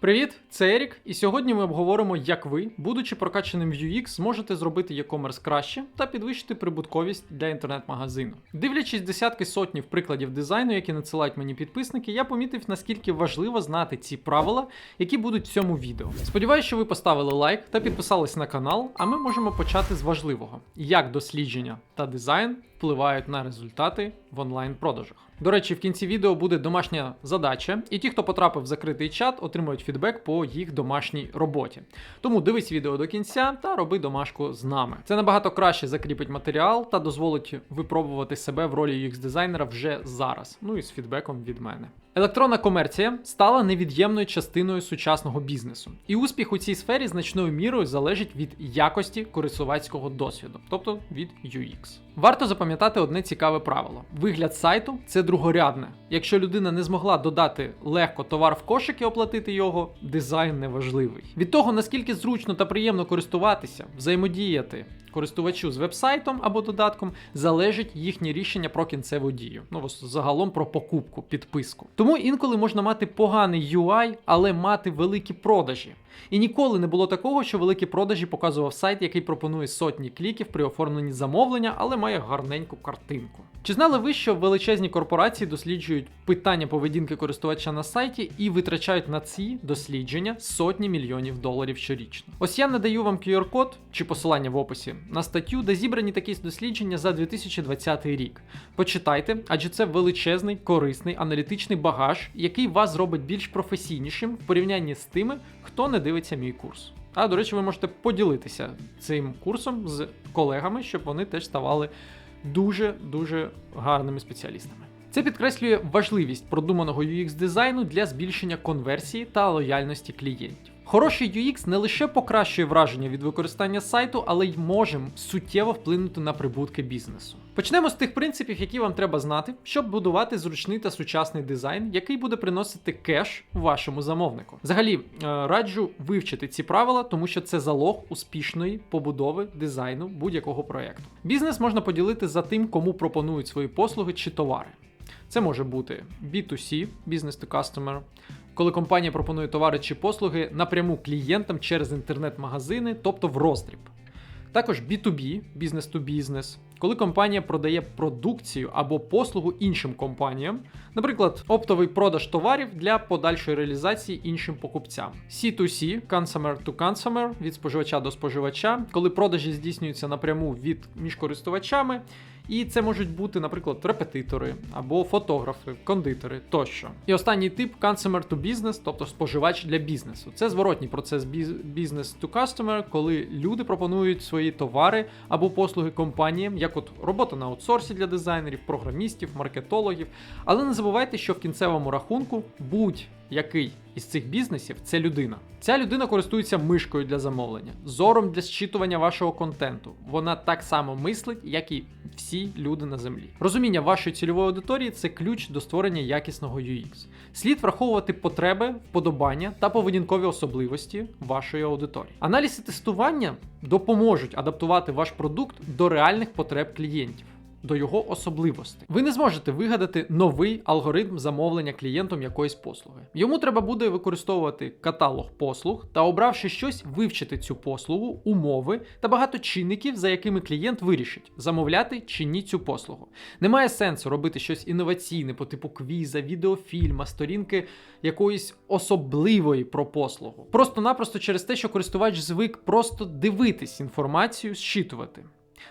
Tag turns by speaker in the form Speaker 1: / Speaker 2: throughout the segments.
Speaker 1: Привіт, це Ерік, і сьогодні ми обговоримо, як ви, будучи прокачаним в UX, зможете зробити e-commerce краще та підвищити прибутковість для інтернет-магазину. Дивлячись десятки сотнів прикладів дизайну, які надсилають мені підписники, я помітив, наскільки важливо знати ці правила, які будуть в цьому відео. Сподіваюсь, що ви поставили лайк та підписались на канал, а ми можемо почати з важливого: як дослідження та дизайн впливають на результати в онлайн-продажах. До речі, в кінці відео буде домашня задача, і ті, хто потрапив в закритий чат, отримують фідбек по їх домашній роботі. Тому дивись відео до кінця та роби домашку з нами. Це набагато краще закріпить матеріал та дозволить випробувати себе в ролі UX дизайнера вже зараз. Ну і з фідбеком від мене. Електронна комерція стала невід'ємною частиною сучасного бізнесу, і успіх у цій сфері значною мірою залежить від якості користувацького досвіду, тобто від UX. Варто запам'ятати одне цікаве правило: вигляд сайту це другорядне. Якщо людина не змогла додати легко товар в кошик і оплатити його, дизайн неважливий. Від того наскільки зручно та приємно користуватися, взаємодіяти користувачу з вебсайтом або додатком, залежить їхнє рішення про кінцеву дію. Ну загалом про покупку, підписку. Тому інколи можна мати поганий UI, але мати великі продажі. І ніколи не було такого, що великі продажі показував сайт, який пропонує сотні кліків при оформленні замовлення, але має гарненьку картинку. Чи знали ви, що величезні корпорації досліджують питання поведінки користувача на сайті і витрачають на ці дослідження сотні мільйонів доларів щорічно? Ось я надаю вам QR-код чи посилання в описі на статтю, де зібрані такі дослідження за 2020 рік. Почитайте, адже це величезний, корисний, аналітичний багаж, який вас зробить більш професійнішим в порівнянні з тими, хто не дивиться мій курс. А до речі, ви можете поділитися цим курсом з колегами, щоб вони теж ставали дуже-дуже гарними спеціалістами. Це підкреслює важливість продуманого UX дизайну для збільшення конверсії та лояльності клієнтів. Хороший UX не лише покращує враження від використання сайту, але й може суттєво вплинути на прибутки бізнесу. Почнемо з тих принципів, які вам треба знати, щоб будувати зручний та сучасний дизайн, який буде приносити кеш вашому замовнику. Взагалі, е, раджу вивчити ці правила, тому що це залог успішної побудови дизайну будь-якого проєкту. Бізнес можна поділити за тим, кому пропонують свої послуги чи товари. Це може бути B2C, Business to Customer, коли компанія пропонує товари чи послуги напряму клієнтам через інтернет-магазини, тобто в роздріб. Також B2B, Business to Business, коли компанія продає продукцію або послугу іншим компаніям, наприклад, оптовий продаж товарів для подальшої реалізації іншим покупцям. C2C, Consumer to Consumer, від споживача до споживача, коли продажі здійснюються напряму від між користувачами. І це можуть бути, наприклад, репетитори або фотографи, кондитери тощо. І останній тип consumer to business, тобто споживач для бізнесу. Це зворотній процес business to customer, коли люди пропонують свої товари або послуги компаніям, як от робота на аутсорсі для дизайнерів, програмістів, маркетологів. Але не забувайте, що в кінцевому рахунку будь який із цих бізнесів це людина. Ця людина користується мишкою для замовлення, зором для зчитування вашого контенту. Вона так само мислить, як і всі люди на землі. Розуміння вашої цільової аудиторії це ключ до створення якісного UX. Слід враховувати потреби, вподобання та поведінкові особливості вашої аудиторії. Аналіз і тестування допоможуть адаптувати ваш продукт до реальних потреб клієнтів до його особливостей. Ви не зможете вигадати новий алгоритм замовлення клієнтом якоїсь послуги. Йому треба буде використовувати каталог послуг та, обравши щось, вивчити цю послугу, умови та багато чинників, за якими клієнт вирішить, замовляти чи ні цю послугу. Немає сенсу робити щось інноваційне по типу квіза, відеофільма, сторінки якоїсь особливої про послугу. Просто-напросто через те, що користувач звик просто дивитись інформацію, зчитувати.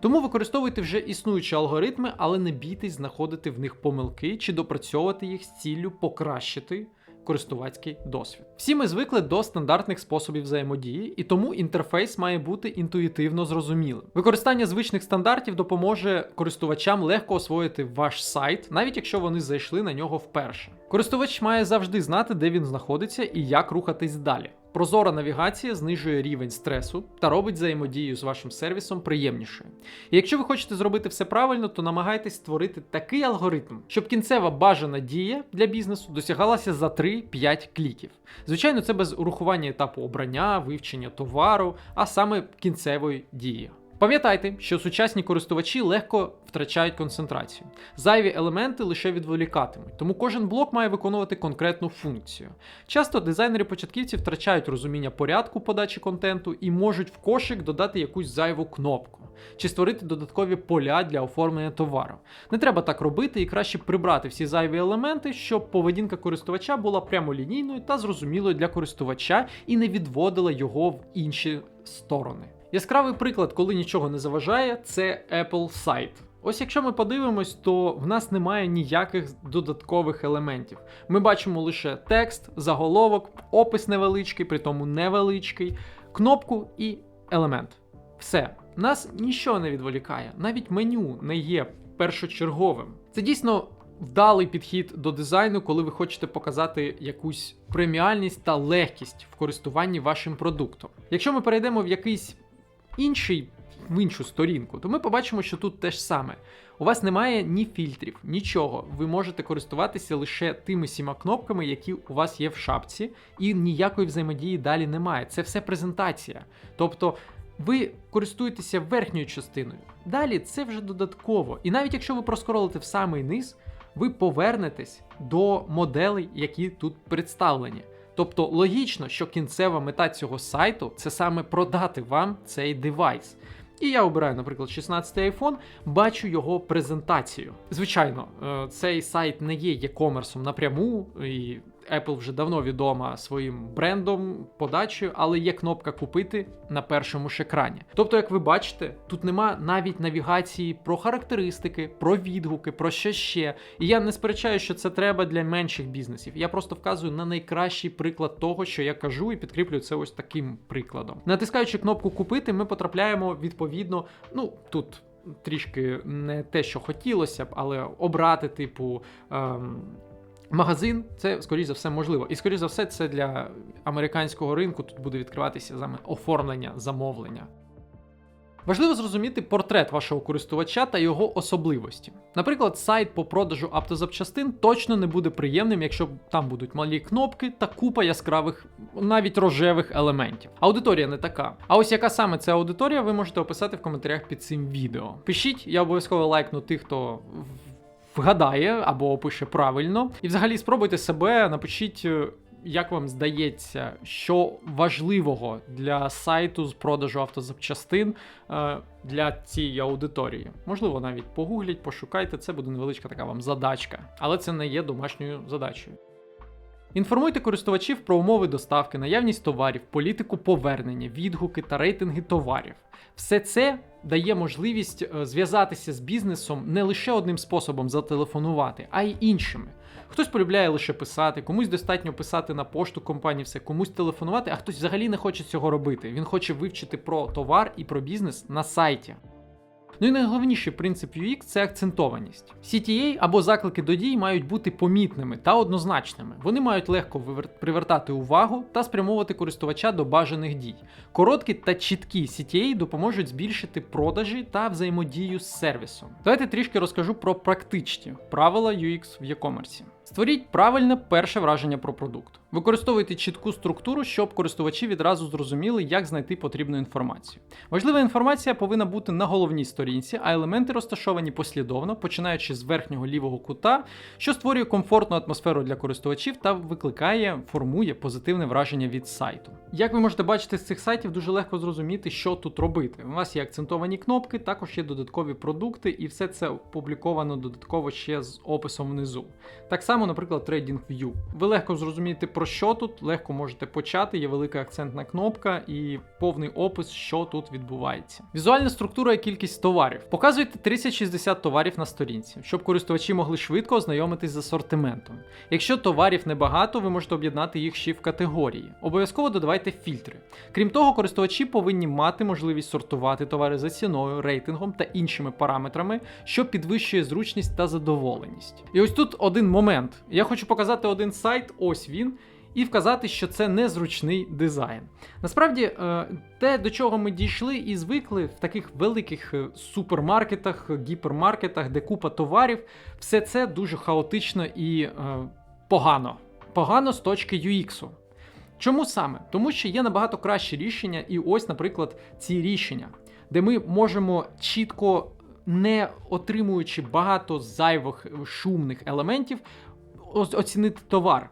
Speaker 1: Тому використовуйте вже існуючі алгоритми, але не бійтесь знаходити в них помилки чи допрацьовувати їх з ціллю покращити користувацький досвід. Всі ми звикли до стандартних способів взаємодії, і тому інтерфейс має бути інтуїтивно зрозумілим. Використання звичних стандартів допоможе користувачам легко освоїти ваш сайт, навіть якщо вони зайшли на нього вперше. Користувач має завжди знати, де він знаходиться і як рухатись далі. Прозора навігація знижує рівень стресу та робить взаємодію з вашим сервісом приємнішою. І якщо ви хочете зробити все правильно, то намагайтесь створити такий алгоритм, щоб кінцева бажана дія для бізнесу досягалася за 3-5 кліків. Звичайно, це без урахування етапу обрання, вивчення товару, а саме кінцевої дії. Пам'ятайте, що сучасні користувачі легко втрачають концентрацію. Зайві елементи лише відволікатимуть, тому кожен блок має виконувати конкретну функцію. Часто дизайнери-початківці втрачають розуміння порядку подачі контенту і можуть в кошик додати якусь зайву кнопку чи створити додаткові поля для оформлення товару. Не треба так робити і краще прибрати всі зайві елементи, щоб поведінка користувача була прямолінійною та зрозумілою для користувача і не відводила його в інші сторони. Яскравий приклад, коли нічого не заважає, це Apple Site. Ось якщо ми подивимось, то в нас немає ніяких додаткових елементів. Ми бачимо лише текст, заголовок, опис невеличкий, при тому невеличкий, кнопку і елемент. Все, нас нічого не відволікає, навіть меню не є першочерговим. Це дійсно вдалий підхід до дизайну, коли ви хочете показати якусь преміальність та легкість в користуванні вашим продуктом. Якщо ми перейдемо в якийсь інший в іншу сторінку, то ми побачимо, що тут те ж саме. У вас немає ні фільтрів, нічого. Ви можете користуватися лише тими сіма кнопками, які у вас є в шапці, і ніякої взаємодії далі немає. Це все презентація. Тобто ви користуєтеся верхньою частиною. Далі це вже додатково. І навіть якщо ви проскоролите в самий низ, ви повернетесь до моделей, які тут представлені. Тобто логічно, що кінцева мета цього сайту це саме продати вам цей девайс. І я обираю, наприклад, 16 iPhone, бачу його презентацію. Звичайно, е, цей сайт не є e-комерсом напряму, і Apple вже давно відома своїм брендом, подачею, але є кнопка купити на першому ж екрані. Тобто, як ви бачите, тут нема навіть навігації про характеристики, про відгуки, про що ще. І я не сперечаю, що це треба для менших бізнесів. Я просто вказую на найкращий приклад того, що я кажу, і підкріплюю це ось таким прикладом. Натискаючи кнопку купити, ми потрапляємо відповідно, ну тут. Трішки не те, що хотілося б, але обрати, типу, ем, Магазин це, скоріш за все, можливо. І, скоріш за все, це для американського ринку тут буде відкриватися саме оформлення замовлення. Важливо зрозуміти портрет вашого користувача та його особливості. Наприклад, сайт по продажу автозапчастин точно не буде приємним, якщо там будуть малі кнопки та купа яскравих, навіть рожевих елементів. Аудиторія не така. А ось яка саме ця аудиторія, ви можете описати в коментарях під цим відео. Пишіть, я обов'язково лайкну тих, хто вгадає або опише правильно. І взагалі спробуйте себе, напишіть. е, Як вам здається, що важливого для сайту з продажу автозапчастин е, для цієї аудиторії? Можливо, навіть погугліть, пошукайте, це буде невеличка така вам задачка, але це не є домашньою задачею. Інформуйте користувачів про умови доставки, наявність товарів, політику повернення, відгуки та рейтинги товарів. Все це дає можливість е, зв'язатися з бізнесом не лише одним способом зателефонувати, а й іншими. Хтось полюбляє лише писати, комусь достатньо писати на пошту компанії, все, комусь телефонувати, а хтось взагалі не хоче цього робити. Він хоче вивчити про товар і про бізнес на сайті. Ну і найголовніший принцип UX це акцентованість. CTA або заклики до дій мають бути помітними та однозначними. Вони мають легко привертати увагу та спрямовувати користувача до бажаних дій. Короткі та чіткі CTA допоможуть збільшити продажі та взаємодію з сервісом. Давайте трішки розкажу про практичні правила UX в e-commerce. Створіть правильне перше враження про продукт. Використовуйте чітку структуру, щоб користувачі відразу зрозуміли, як знайти потрібну інформацію. Важлива інформація повинна бути на головній сторінці, а елементи розташовані послідовно, починаючи з верхнього лівого кута, що створює комфортну атмосферу для користувачів та викликає, формує позитивне враження від сайту. Як ви можете бачити з цих сайтів, дуже легко зрозуміти, що тут робити. У вас є акцентовані кнопки, також є додаткові продукти, і все це опубліковано додатково ще з описом внизу. Так само, наприклад, TradingView. Ви легко зрозумієте, про що тут, легко можете почати, є велика акцентна кнопка і повний опис, що тут відбувається. Візуальна структура і кількість товарів. Показуйте 30-60 товарів на сторінці, щоб користувачі могли швидко ознайомитись з асортиментом. Якщо товарів небагато, ви можете об'єднати їх ще в категорії. Обов'язково додавайте фільтри. Крім того, користувачі повинні мати можливість сортувати товари за ціною, рейтингом та іншими параметрами, що підвищує зручність та задоволеність. І ось тут один момент. Я хочу показати один сайт, ось він. І вказати, що це незручний дизайн. Насправді, е, те, до чого ми дійшли і звикли в таких великих е, супермаркетах, гіпермаркетах, де купа товарів, все це дуже хаотично і е, погано. Погано з точки UX. Чому саме? Тому що є набагато кращі рішення, і ось, наприклад, ці рішення. де ми можемо чітко, не отримуючи багато зайвих шумних елементів, оцінити товар.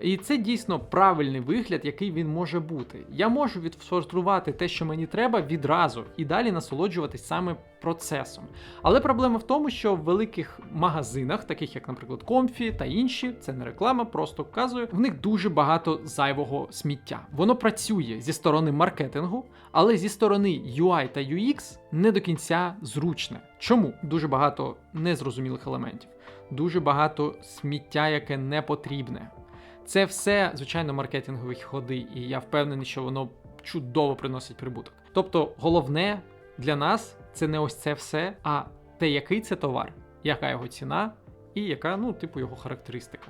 Speaker 1: І це дійсно правильний вигляд, який він може бути. Я можу відсортрувати те, що мені треба, відразу і далі насолоджуватись саме процесом. Але проблема в тому, що в великих магазинах, таких як, наприклад, Комфі та інші, це не реклама, просто вказую, в них дуже багато зайвого сміття. Воно працює зі сторони маркетингу, але зі сторони UI та UX не до кінця зручне. Чому? Дуже багато незрозумілих елементів, дуже багато сміття, яке не потрібне. Це все, звичайно, маркетингові ходи, і я впевнений, що воно чудово приносить прибуток. Тобто, головне для нас це не ось це все, а те, який це товар, яка його ціна і яка, ну, типу, його характеристика.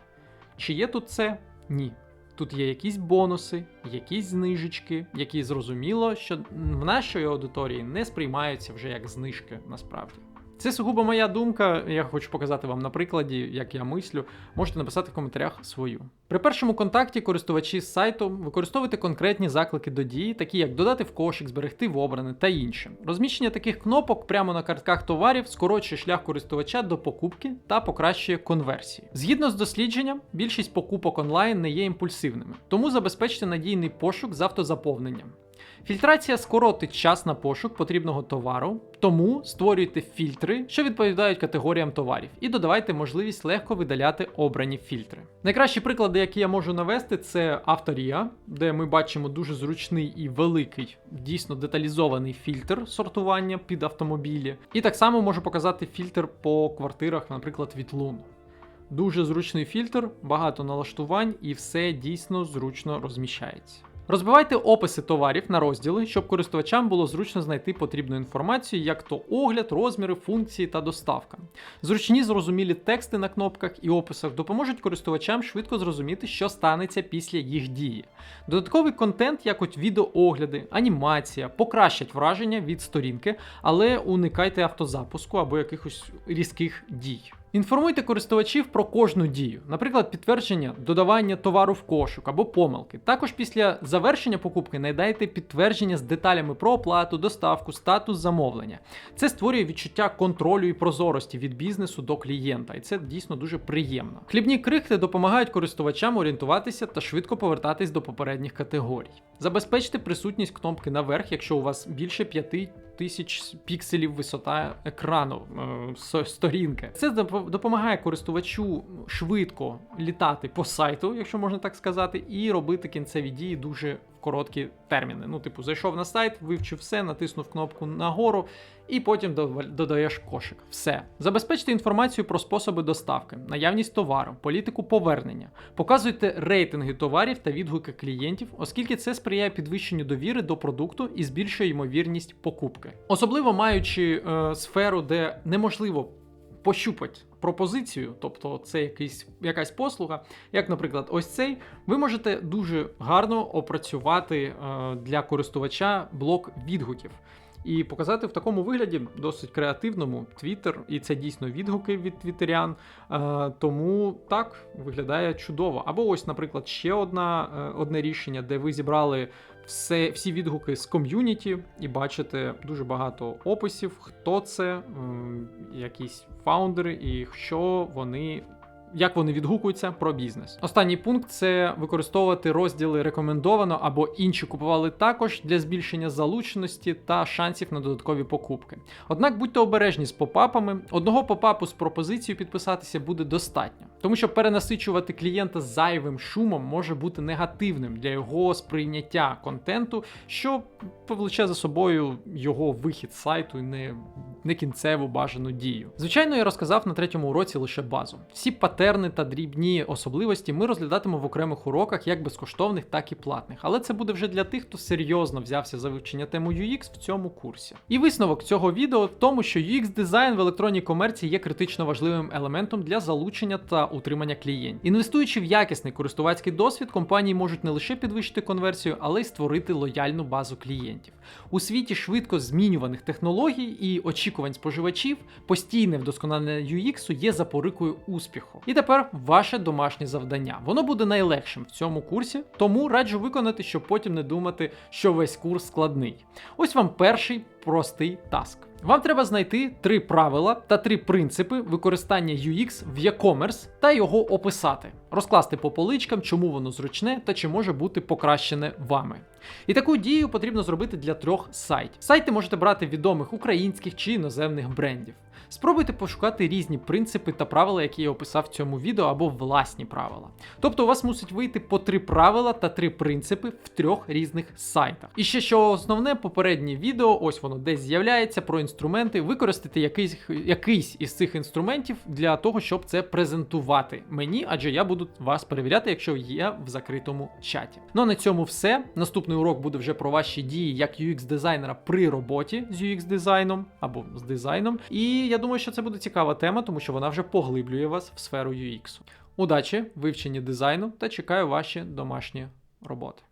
Speaker 1: Чи є тут це? Ні. Тут є якісь бонуси, якісь знижечки, які зрозуміло, що в нашій аудиторії не сприймаються вже як знижки насправді. Це сугубо моя думка. Я хочу показати вам на прикладі, як я мислю. Можете написати в коментарях свою. При першому контакті користувачі з сайту використовуйте конкретні заклики до дії, такі як додати в кошик, зберегти в обране та інше. Розміщення таких кнопок прямо на картках товарів скорочує шлях користувача до покупки та покращує конверсії. Згідно з дослідженням, більшість покупок онлайн не є імпульсивними, тому забезпечте надійний пошук з автозаповненням. Фільтрація скоротить час на пошук потрібного товару, тому створюйте фільтри, що відповідають категоріям товарів, і додавайте можливість легко видаляти обрані фільтри. Найкращі приклади, які я можу навести, це Авторія, де ми бачимо дуже зручний і великий, дійсно деталізований фільтр сортування під автомобілі. І так само можу показати фільтр по квартирах, наприклад, від Лун. Дуже зручний фільтр, багато налаштувань і все дійсно зручно розміщається. Розбивайте описи товарів на розділи, щоб користувачам було зручно знайти потрібну інформацію, як то огляд, розміри, функції та доставка. Зручні зрозумілі тексти на кнопках і описах допоможуть користувачам швидко зрозуміти, що станеться після їх дії. Додатковий контент, як от відеоогляди, анімація, покращать враження від сторінки, але уникайте автозапуску або якихось різких дій. Інформуйте користувачів про кожну дію, наприклад, підтвердження додавання товару в кошик або помилки. Також після завершення покупки надайте підтвердження з деталями про оплату, доставку, статус замовлення. Це створює відчуття контролю і прозорості від бізнесу до клієнта, і це дійсно дуже приємно. Хлібні крихти допомагають користувачам орієнтуватися та швидко повертатись до попередніх категорій. Забезпечте присутність кнопки наверх, якщо у вас більше 5 тисяч пікселів висота екрану е, сторінки. Це доп- допомагає користувачу швидко літати по сайту, якщо можна так сказати, і робити кінцеві дії дуже в короткі терміни. Ну, типу, зайшов на сайт, вивчив все, натиснув кнопку нагору. І потім додаєш кошик. Все. Забезпечте інформацію про способи доставки, наявність товару, політику повернення. Показуйте рейтинги товарів та відгуки клієнтів, оскільки це сприяє підвищенню довіри до продукту і збільшує ймовірність покупки. Особливо маючи е, сферу, де неможливо пощупати пропозицію, тобто це якийсь, якась послуга, як, наприклад, ось цей, ви можете дуже гарно опрацювати е, для користувача блок відгуків. І показати в такому вигляді досить креативному Twitter, і це дійсно відгуки від твітерян. Е, тому так виглядає чудово. Або ось, наприклад, ще одна, е, одне рішення, де ви зібрали все, всі відгуки з ком'юніті і бачите дуже багато описів, хто це, якісь фаундери і що вони. Як вони відгукуються про бізнес. Останній пункт це використовувати розділи рекомендовано або інші купували також для збільшення залученості та шансів на додаткові покупки. Однак будьте обережні з попапами. Одного попапу з пропозицією підписатися буде достатньо, тому що перенасичувати клієнта зайвим шумом може бути негативним для його сприйняття контенту, що повлече за собою його вихід з сайту і не, не кінцеву бажану дію. Звичайно, я розказав на третьому уроці лише базу. Всі патерни та дрібні особливості ми розглядатимемо в окремих уроках, як безкоштовних, так і платних. Але це буде вже для тих, хто серйозно взявся за вивчення тему UX в цьому курсі. І висновок цього відео в тому, що UX дизайн в електронній комерції є критично важливим елементом для залучення та утримання клієнтів. Інвестуючи в якісний користувацький досвід, компанії можуть не лише підвищити конверсію, але й створити лояльну базу клієнтів. У світі швидко змінюваних технологій і очікувань споживачів, постійне вдосконалення UX є запорукою успіху. І тепер ваше домашнє завдання. Воно буде найлегшим в цьому курсі, тому раджу виконати, щоб потім не думати, що весь курс складний. Ось вам перший простий таск. Вам треба знайти три правила та три принципи використання UX в e-commerce та його описати, розкласти по поличкам, чому воно зручне та чи може бути покращене вами. І таку дію потрібно зробити для трьох сайтів. Сайти можете брати відомих українських чи іноземних брендів. Спробуйте пошукати різні принципи та правила, які я описав в цьому відео, або власні правила. Тобто у вас мусить вийти по три правила та три принципи в трьох різних сайтах. І ще що основне, попереднє відео, ось воно десь з'являється про інструменти. Використати якийсь, якийсь із цих інструментів для того, щоб це презентувати мені, адже я буду вас перевіряти, якщо є в закритому чаті. Ну а на цьому все. Наступний урок буде вже про ваші дії як UX-дизайнера при роботі з UX-дизайном або з дизайном. І я думаю, що це буде цікава тема, тому що вона вже поглиблює вас в сферу UX. Удачі, вивченні дизайну та чекаю ваші домашні роботи.